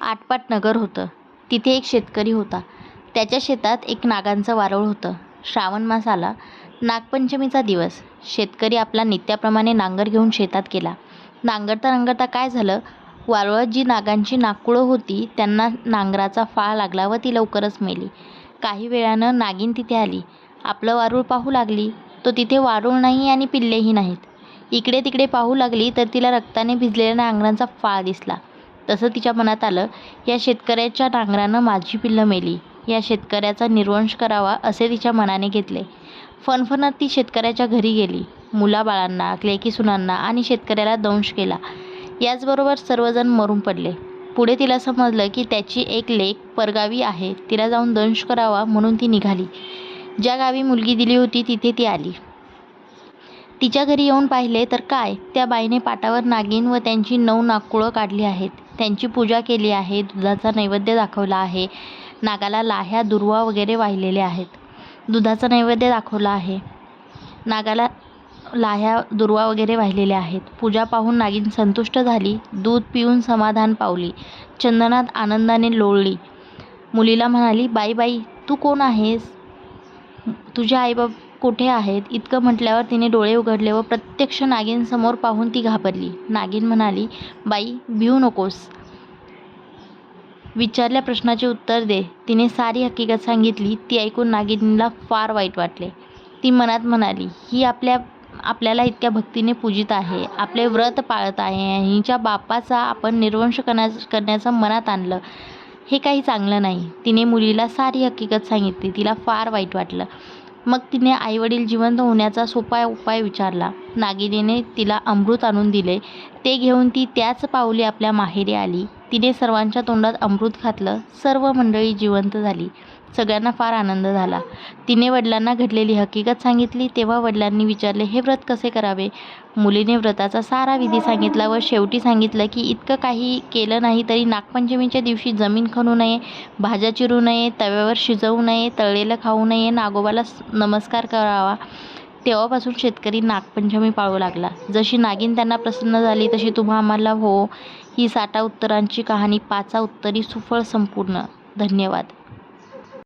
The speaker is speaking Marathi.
आटपाट नगर होतं. तिथे एक शेतकरी होता. त्याच्या शेतात एक नागांचं वारूळ होतं. श्रावण मास आला. नागपंचमीचा दिवस. शेतकरी आपला नित्याप्रमाणे नांगर घेऊन शेतात गेला. नांगरता नांगरता काय झालं? वारुळात जी नागांची नाकुळं होती त्यांना नांगराचा फाळ लागला व ती लवकरच मेली. काही वेळानं नागिन तिथे आली. आपलं वारूळ पाहू लागली. तो तिथे वारूळ नाही आणि पिल्लेही नाहीत. इकडे तिकडे पाहू लागली तर तिला रक्ताने भिजलेल्या नांगरांचा फाळ दिसला. तसं तिच्या मनात आलं या शेतकऱ्याच्या नांगरानं माझी पिल्लं मेली. या शेतकऱ्याचा निर्वंश करावा असे तिच्या मनाने घेतले. फणफणत ती शेतकऱ्याच्या घरी गेली. मुलाबाळांना क्लेकी सुनांना आणि शेतकऱ्याला दंश केला. याचबरोबर सर्वजण मरून पडले. पुढे तिला समजलं की त्याची एक लेक परगावी आहे. तिला जाऊन दंश करावा म्हणून ती निघाली. ज्या गावी मुलगी दिली होती तिथे ती आली. तिच्या घरी येऊन पाहिले तर काय? त्या बाईने पाटावर नागिन व त्यांची नऊ नागकुळं काढली आहेत. त्यांची पूजा केली आहे दुधाचा नैवेद्य दाखवला आहे. नागाला लाह्या दुर्वा वगैरे वाहिलेले आहेत. दुधाचा नैवेद्य दाखवला आहे. नागाला लाह्या दुर्वा वगैरे वाहिलेल्या आहेत. पूजा पाहून नागिन संतुष्ट झाली. दूध पिऊन समाधान पावली. चंदनात आनंदाने लोळली. मुलीला म्हणाली बाई बाई तू कोण आहेस? तुझे आईबाप कुठे आहेत? इतकं म्हटल्यावर तिने डोळे उघडले व प्रत्यक्ष नागिनसमोर पाहून ती घाबरली. नागिन म्हणाली बाई भिऊ नकोस. विचारल्या प्रश्नाचे उत्तर दे. तिने सारी हकीकत सांगितली. ती ऐकून नागिनीला फार वाईट वाटले. ती मनात म्हणाली ही आपल्या आपल्याला इतक्या भक्तीने पूजित आहे. आपले व्रत पाळत आहे. हिच्या बापाचा आपण निर्वंश करण्या करण्याचं मनात आणलं. हे काही चांगलं नाही. तिने मुलीला सारी हकीकत सांगितली. तिला फार वाईट वाटलं. मग तिने आईवडील जिवंत होण्याचा सोपा उपाय विचारला. नागिनीने तिला अमृत आणून दिले. ते घेऊन ती त्याच पाऊली आपल्या माहेरी आली. तिने सर्वांच्या तोंडात अमृत घातलं. सर्व मंडळी जिवंत झाली. सगळ्यांना फार आनंद झाला. तिने वडिलांना घडलेली हकीकत सांगितली. तेव्हा वडिलांनी विचारले हे व्रत कसे करावे? मुलीने व्रताचा सारा विधी सांगितला व शेवटी सांगितलं की इतकं काही केलं नाही तरी नागपंचमीच्या दिवशी जमीन खणू नये भाज्या चिरू नये तव्यावर शिजवू नये तळलेलं खाऊ नये नागोबाला नमस्कार करावा. तेव्हापासून शेतकरी नागपंचमी पाळू लागला. जशी नागिन त्यांना प्रसन्न झाली तशी तुम्हा आम्हाला हो. ही साठा उत्तरांची कहाणी पाचा उत्तरी सुफळ संपूर्ण. धन्यवाद.